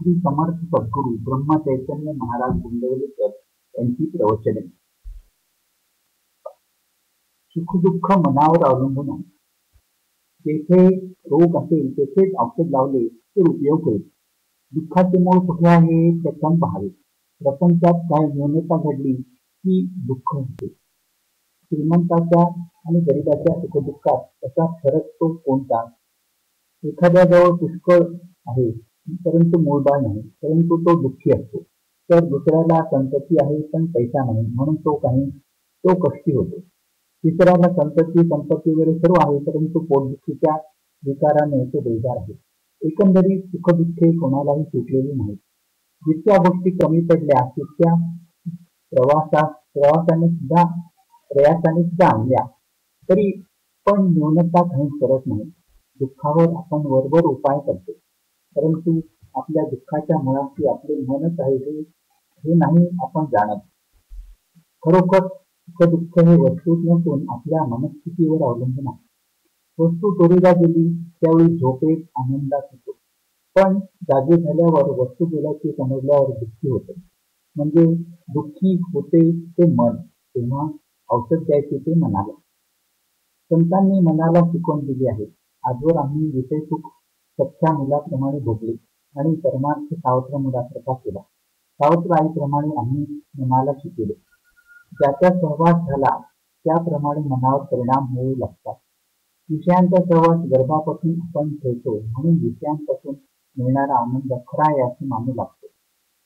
श्री समर्थ सद्गुरू ब्रह्म चैतन्य महाराज गुंडवलेकर यांची प्रवचने. सुखदुःख मनावर अवलंबून आहे. जेथे रोग असेल तेथेच औषध लावले तर उपयोग होईल. दुःखाचे मूळ कुठे आहे ते पाहावे. प्रपंचात काय न्यूनता घडली की दुःख होते. श्रीमंताच्या आणि गरिबाच्या सुखदुःखात त्याचा फरक तो कोणता? एखाद्याजवळ पुष्कळ आहे. परंतु मूळबाळ नाही परंतु तो दुःखी असतो. तर दुसऱ्याला संतती आहे पण पैसा नाही म्हणून तो काही तो कष्टी होतो. तिसऱ्याला संतती संपत्ती वगैरे सर्व आहे परंतु पोटदुखीच्या विकाराने तो बेजार आहे. एकंदरीत सुखदुःखे कोणालाही सुटलेली नाहीत. जितक्या गोष्टी कमी पडल्या तितक्या प्रवासा प्रवासाने सुद्धा प्रयासाने सुद्धा आणल्या. तरी पण न्यूनता काही करत नाही. दुःखावर आपण वरवर उपाय करतो. परंतु आपल्या दुःखाच्या मुळाशी आपले मनच आहे हे हे नाही आपण जाणत. खरोखर सुख दुःख हे वस्तूत नसून आपल्या मनस्थितीवर अवलंबून आहे. वस्तू चोरीला गेली त्यावेळी झोपेत आनंदात होतो. पण जागे झाल्यावर वस्तू गेल्याचे समजल्यावर दुःखी होते. म्हणजे दुःखी होते ते मन तेव्हा औषध द्यायचे ते मनाला. संतांनी मनाला शिकवण दिली आहे. आजवर आम्ही विषय सुख सख्ख्या मुलाप्रमाणे भोगले आणि परमार्थ सावत्र मुलासारखा केला. सावत्र आईप्रमाणे आम्ही मनाला शिकवले. ज्याचा सहवास झाला त्याप्रमाणे मनावर परिणाम होऊ लागतात. विषयांचा सहवास गर्भापासून आपण ठेवतो म्हणून विषयांपासून मिळणारा आनंद खरा आहे असे मानू लागतो.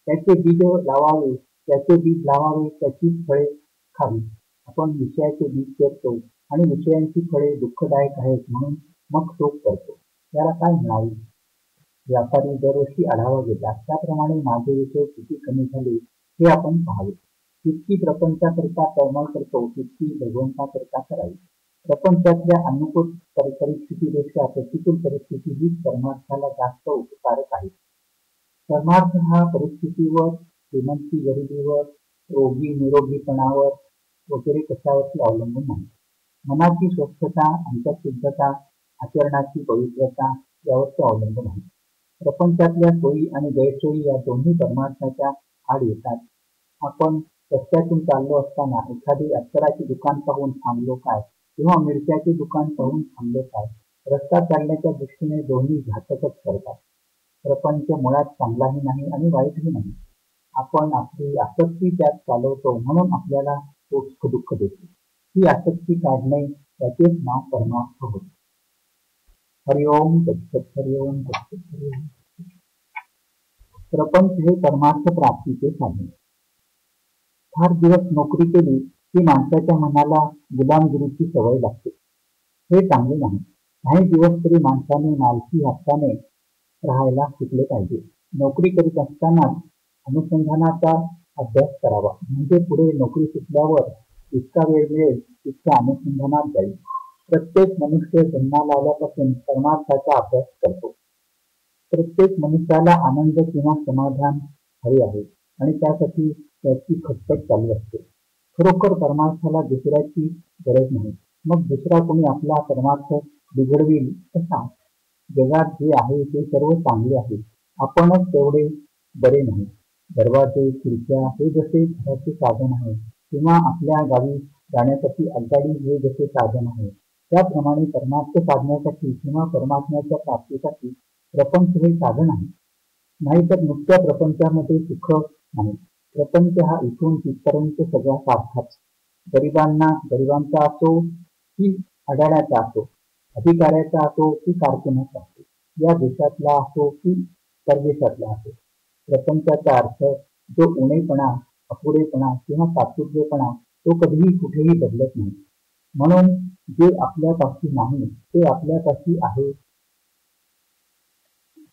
त्याचे बीज लावावे त्याचे बीज लावावे त्याची फळे खावी. आपण विषयाचे बीज पेरतो आणि विषयांची फळे दुःखदायक आहेत म्हणून मग शोक करतो. त्याला काय म्हणावे व्यापारी दरवर्षी आढावा घेतात. त्याप्रमाणे माझे विषय किती कमी झाले हे आपण पाहावे जितकी प्रपंचाकरिता कर्मळ करतो तितकी भगवंताकरिता करावी. प्रपंचातल्या अनुकूल परिस्थितीपेक्षा प्रतिकूल परिस्थिती ही परमार्थाला जास्त उपकारक आहे. परमार्थ हा परिस्थितीवर श्रीमंती गरिबीवर रोगी निरोगीपणावर वगैरे कशावरती अवलंबून नाही. मनाची स्वस्थता अंतशुद्धता आचरणाची पवित्रता यावरती अवलंबून आहे. प्रपंचातल्या सोयी आणि गैरसोयी या दोन्ही परमार्थाच्या आड येतात. आपण रस्त्यातून चाललो असताना एखादी अक्षराचे दुकान पाहून थांबलो काय? किंवा मिरच्याचे दुकान पाहून थांबलो काय? रस्ता चालण्याच्या दृष्टीने दोन्ही घातकच करतात. प्रपंच मुळात चांगलाही नाही आणि वाईटही नाही. आपण आपली आसक्ती त्यात चालवतो म्हणून आपल्याला तो सुखदुःख देतो. ही आसक्ती काढणे त्याचेच नाव परमार्थ होते. हरिओम दत्त हरिओम दत्त हरिओम प्रपंच हे परमार्थ प्राप्तीचे साधन. फार दिवस नोकरी केली की माणसाच्या मनाला गुलामगिरीची सवय लागते. हे चांगले नाही. काही दिवस तरी माणसाने मालकी हक्काने राहायला शिकले पाहिजे. नोकरी करीत असताना अनुसंधानाचा अभ्यास करावा. म्हणजे पुढे नोकरी सुटल्यावर इतका वेळ मिळेल तितका अनुसंधानात जाईल. प्रत्येक मनुष्य जन्माला आल्यापासून परमार्थाचा अभ्यास करतो. प्रत्येक मनुष्याला आनंद किंवा समाधान हवे आहे आणि त्यासाठी त्याची खटपट चालू असते. खरोखर परमार्थाला दुसऱ्याची गरज नाही. मग दुसरा कोणी आपला परमार्थ बिघडवेल कसा? जगात जे आहे ते सर्व चांगले आहे. आपणच तेवढे बरे नाही. दरवाजे खिडक्या हे जसे घराचे साधन आहे किंवा आपल्या गावी जाण्यासाठी आगगाडी हे जसे साधन आहे. त्याप्रमाणे परमार्थ साधण्यासाठी किंवा परमात्म्याच्या प्राप्तीसाठी प्रपंच हे साधन आहे. नाहीतर नुसत्या प्रपंचामध्ये सुख नाही. प्रपंच हा इथून तिथपर्यंत सगळा सारखाच. गरिबांना गरिबांचा असो की अडाण्याचा असो अधिकाऱ्याचा असो की कारकुनाचा असो या देशातला असो की परदेशातला असो प्रपंचाचा अर्थ जो उणेपणा अपुरेपणा किंवा तात्पुर्यपणा तो कधीही कुठेही बदलत नाही. म्हणून जे आपल्यापाशी नाही ते आपल्यापाशी आहे.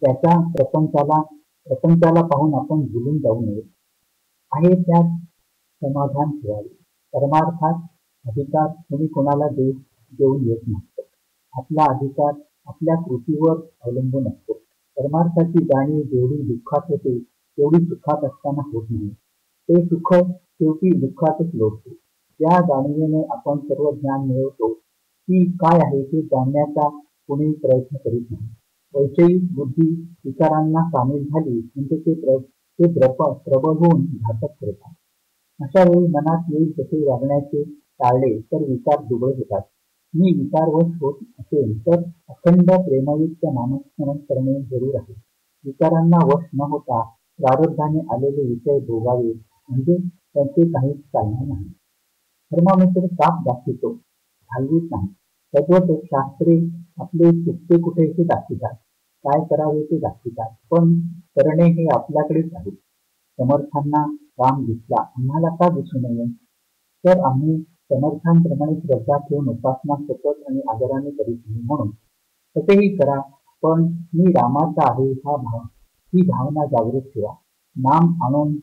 त्याच्या प्रपंचाला प्रपंचाला पाहून आपण भुलून जाऊ नये. आहे त्यात समाधान ठेवावे. परमार्थात अधिकार कोणी कोणाला देऊ देऊन येत नसतो. आपला अधिकार आपल्या कृतीवर अवलंबून असतो. परमार्थाची जाणीव जेवढी दुःखात होते तेवढी सुखात असताना होत नाही. ते सुख शेवटी दुःखातच लोटते. त्या जाणीवेने आपण सर्व ज्ञान मिळवतो. की काय आहे ते जाणण्याचा कोणी प्रयत्न करीत नाही. वैषयिक बुद्धी विचारांना सामील झाली म्हणजे ते ते प्रबळ होऊन घातक करतात अशा वेळी मनात येईल तसे वागण्याचे टाळले तर विचार दुबळे होतात. मी विचारवश होत असेल तर अखंड प्रेमयुक्त नामस्मरण करणे जरूर आहे. विचारांना वश न होता प्रारब्धाने आलेले विषय भोगावे म्हणजे त्यांचे काहीच चालणार नाही. थर्मामीटर ताप दाखवितो. घालवीत नाही. तद्वत शास्त्रे आपले चुकते कुठे हे दाखवितात. काय करावे ते दाखवितात. पण करणे हे आपल्याकडेच आहे. समर्थांना काम दिसला आम्हाला का दिसू नये? तर आम्ही समर्थांप्रमाणे श्रद्धा ठेवून उपासना सतत आणि आदराने करीत नाही म्हणून. तसेही करा. पण मी रामाचा आहे हा भाव. ही भावना जागृत ठेवा. नाम आणून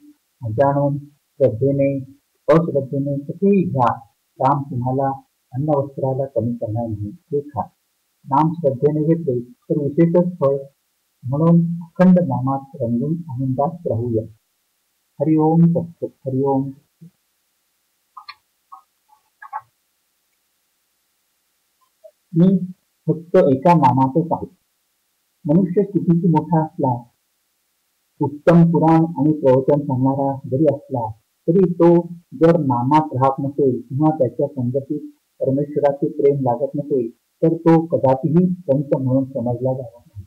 अजाणून श्रद्धेने अश्रद्धेने कसेही घ्या काम तुम्हाला अन्न वस्त्राला कमी करणार नाही. ते खा नाम श्रद्धेने घेतले तर विशेषच फळ. म्हणून अखंड नामात रंगून आनंदात राहूया. हरिओम तत्सत हरिओम मी फक्त एका नामातच आहे. मनुष्य कितीही मोठा असला उत्तम पुराण आणि प्रवचन सांगणारा जरी असला तरी तो जर नामात राहत नसेल किंवा त्याच्या संगतीत परमेश्वराचे प्रेम लागत नसेल तर तो कदापिही संत म्हणून समजला जाणार नाही.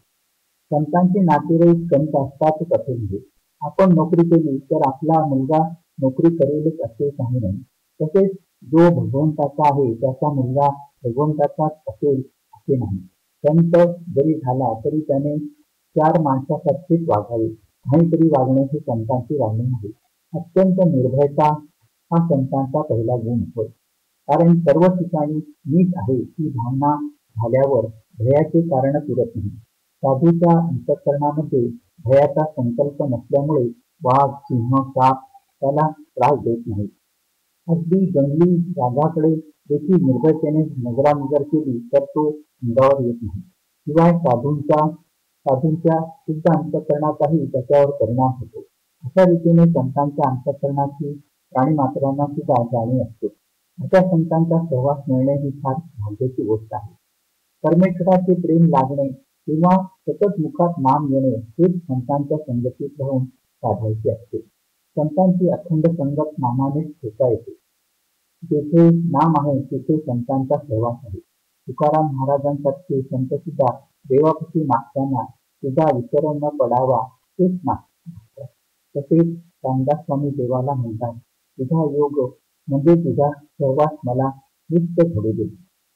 संतांचे नातेवाईक संत असतातच असे म्हणजे आपण नोकरी केली तर आपला मुलगा नोकरी करेलच असे काही नाही. तसेच जो भगवंताचा आहे त्याचा मुलगा भगवंताचाच असेल असे नाही. संत जरी झाला तरी त्याने चार माणसासारखेच वागावे. काहीतरी वागणे हे संतांचे वागणे नाही अत्यंत निर्भयता हा संतांचा पहिला गुण होय. कारण सर्व ठिकाणी मीच आहे ही भावना झाल्यावर भयाचे कारण उरत नाही. साधूच्या अंतकरणामध्ये भयाचा संकल्प नसल्यामुळे वाघ सिंह साप त्याला त्रास देत नाही. अगदी जंगली वाघाकडे देखील निर्भयतेने नजरानजर केली तर तो अंगावर येत नाही. शिवाय साधूंच्या साधूंच्या शुद्ध अंतकरणाचाही त्याच्यावर परिणाम होतो. अशा रीतीने संतांच्या अंतकरणाची प्राणी मात्रांना सुद्धा जाणीव असते. अशा संतांचा सहवास मिळणे ही फार भाग्याची गोष्ट आहे. परमेश्वराचे प्रेम लागणे किंवा सतत मुखात नाम येणे हेच संतांच्या संगतीत राहून साधायचे असते. संतांची अखंड संगत नामानेच ठेवता येते. जेथे नाम आहे तेथे संतांचा सहवास आहे. तुकाराम महाराजांसारखे संत सुद्धा देवापती मागताना तुझा विसर न पडावा तेच मागतात. तसेच रामदास स्वामी देवाला म्हणतात तुझा योग म्हणजे तुझा सहवास मला नित्य घडू दे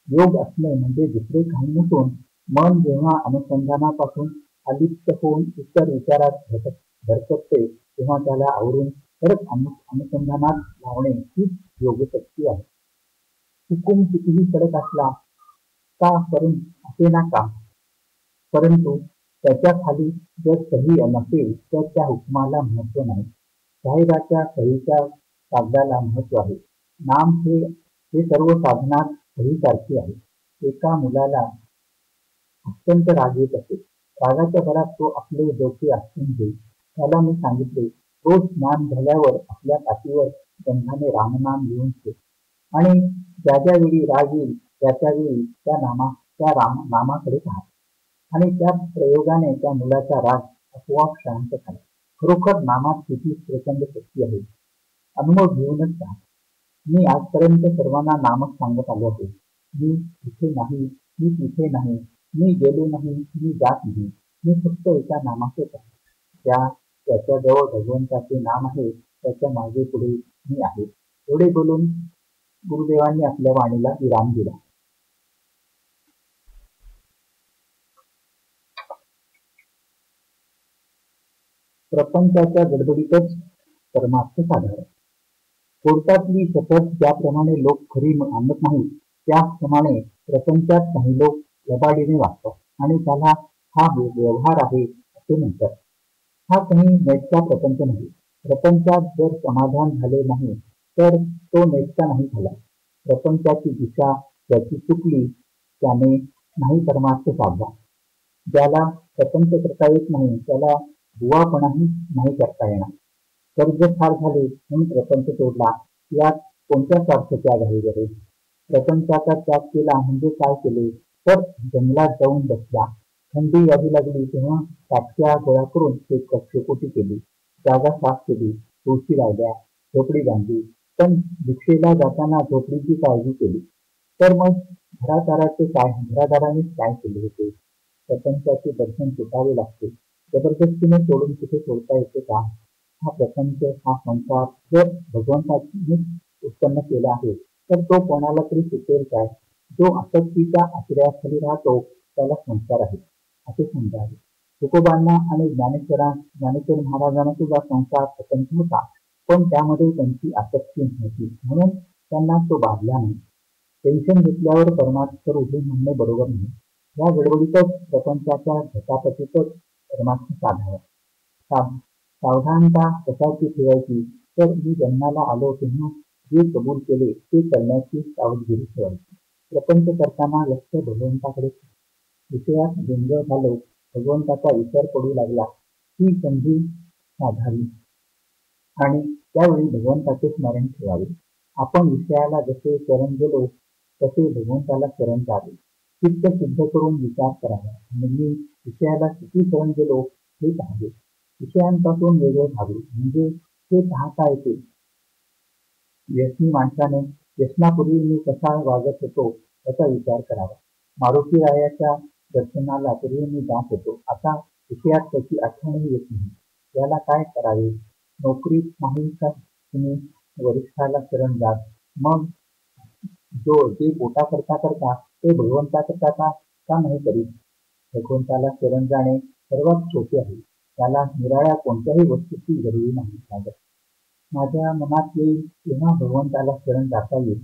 योग असणे म्हणजे दुसरे काही नसून मन जेव्हा अनुसंधानापासून अलिप्त होऊन इतर विचारात भरकटते तेव्हा त्याला आवरून परत अनुसंधानात लावणे हीच योगशक्ती आहे. हुकुम कितीही कडक असला का करून असे ना का? परंतु त्याच्याखाली जर सही नसेल तर त्या हुकमाला महत्त्व नाही. जाहिराच्या सहीच्या कागदाला महत्त्व आहे. नाम हे हे सर्व साधनात सहीसारखे आहे. एका मुलाला अत्यंत राग येत असे. रागाच्या भरात तो आपले डोके आखून घेईल. त्याला मी सांगितले रोज स्नान झाल्यावर आपल्या पाठीवर गंधाने रामनाम लिहून ठेव. आणि ज्या ज्यावेळी राग येईल त्या त्यावेळी त्या नामा त्या राम नामाकडे पहा. आणि त्या प्रयोगाने त्या मुलाचा राग आपोआप शांत झाला. खरोखर नामात किती प्रचंड शक्ती आहे? अनुभव घेऊनच पहा. मी आजपर्यंत सर्वांना नामच सांगत आलो होतो मी इथे नाही मी तिथे नाही मी गेलो नाही मी जात नाही. मी फक्त एका नामाचे आहे. त्या त्याच्याजवळ भगवंताचे नाम आहे त्याच्यामागे पुढे मी आहे. एवढे बोलून गुरुदेवांनी आपल्या वाणीला विराम दिला. प्रपंचाच्या गडबडीतच परमार्थ साधारण. कोर्टातली शपथ ज्याप्रमाणे लोक खरी आणत नाही त्याप्रमाणे प्रपंचात काही लोक लबाडीने वागतात आणि त्याला हा व्यवहार आहे असे म्हणतात. हा काही नेटचा प्रपंच नाही. प्रपंचात जर समाधान झाले नाही तर तो नेटचा नाही झाला. प्रपंचाची दिशा ज्याची चुकली त्याने नाही परमार्थ साधला. ज्याला प्रपंच करता येत नाही त्याला भुवापणाही नाही करता येणार. कर्ज फार झाले म्हणून प्रपंच तोडला. यात कोणत्या सारखं त्याग आहे? बरे प्रपंचाचा त्याग केला म्हणजे काय केले? तर जंगलात जाऊन बसला. थंडी यावी लागली तेव्हा काटक्या गोळा करून ते कक्षकोटी केली. जागा साफ केली तुळशी लावल्या झोपडी बांधली. पण भिक्षेला जाताना झोपडीची काळजी केली. तर मग घरादाराचे काय घरादारानेच काय केले होते? प्रपंचाचे दर्शन तुटावे लागते. जबरदस्तीने सोडून कुठे सोडता येते का? हा प्रपंच हा संसार जर भगवंताने उत्पन्न केला आहे तर तो कोणाला तरी सुटेल काय? जो आसक्तीच्या आश्रयाखाली राहतो त्याला संसार आहे. असे समजावे. तुकोबांना आणि ज्ञानेश्वरां ज्ञानेश्वर महाराजांना सुद्धा संसार पसंत होता पण त्यामध्ये त्यांची आसक्ती नव्हती. म्हणून त्यांना तो बाधला नाही. टेन्शन घेतल्यावर परमात्मा उभे म्हणणे बरोबर नाही. या गडबडीतच प्रपंचाच्या झटापटीतच परमात्मा साधावा सावधानता कशाची ठेवायची? तर मी जन्माला आलो तेव्हा जे कबूल केले ते करण्याची सावधगिरी ठेवायची. प्रपंच करताना लक्ष भगवंताकडे विषयात गुंग झालो भगवंताचा विचार पडू लागला ही संधी साधावी. आणि त्यावेळी भगवंताचे स्मरण ठेवावे. आपण विषयाला जसे शरण गेलो तसे भगवंताला शरण जावे. चित्त सिद्ध करून विचार करावा. म्हणजे विषयाला किती शरण गेलो हे पाहावे? विषयांपासून वेगळे व्हावे. म्हणजे ते पाहता येते. व्यसनी माणसाने व्यसनापूर्वी मी कसा वागत होतो याचा विचार करावा. मारुती रायाच्या दर्शनाला पूर्वी मी जात होतो. आता विषयात त्याची आठवणही येत नाही. याला काय करावे? नोकरीत नाही का? तुम्ही वरिष्ठाला शरण जात मग जो जे पोटा करता करता ते भगवंताकरता का का नाही करीत? भगवंताला शरण जाणे सर्वात सोपे आहे. त्याला निराळ्या कोणत्याही वस्तूची जरुरी नाही लागत. माझ्या मनात येईल तेव्हा भगवंताला शरण जाता येईल.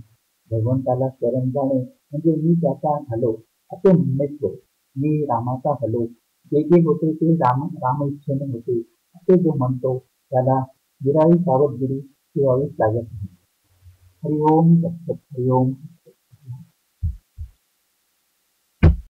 भगवंताला शरण जाणे म्हणजे मी त्याचा हलो असे म्हणतो मी रामाचा हलो. जे जे होते ते राम राम इच्छेने होते. असे जो म्हणतो त्याला निराळी सावधगिरी ठेवावीच लागत नाही. हरिओम हरिओम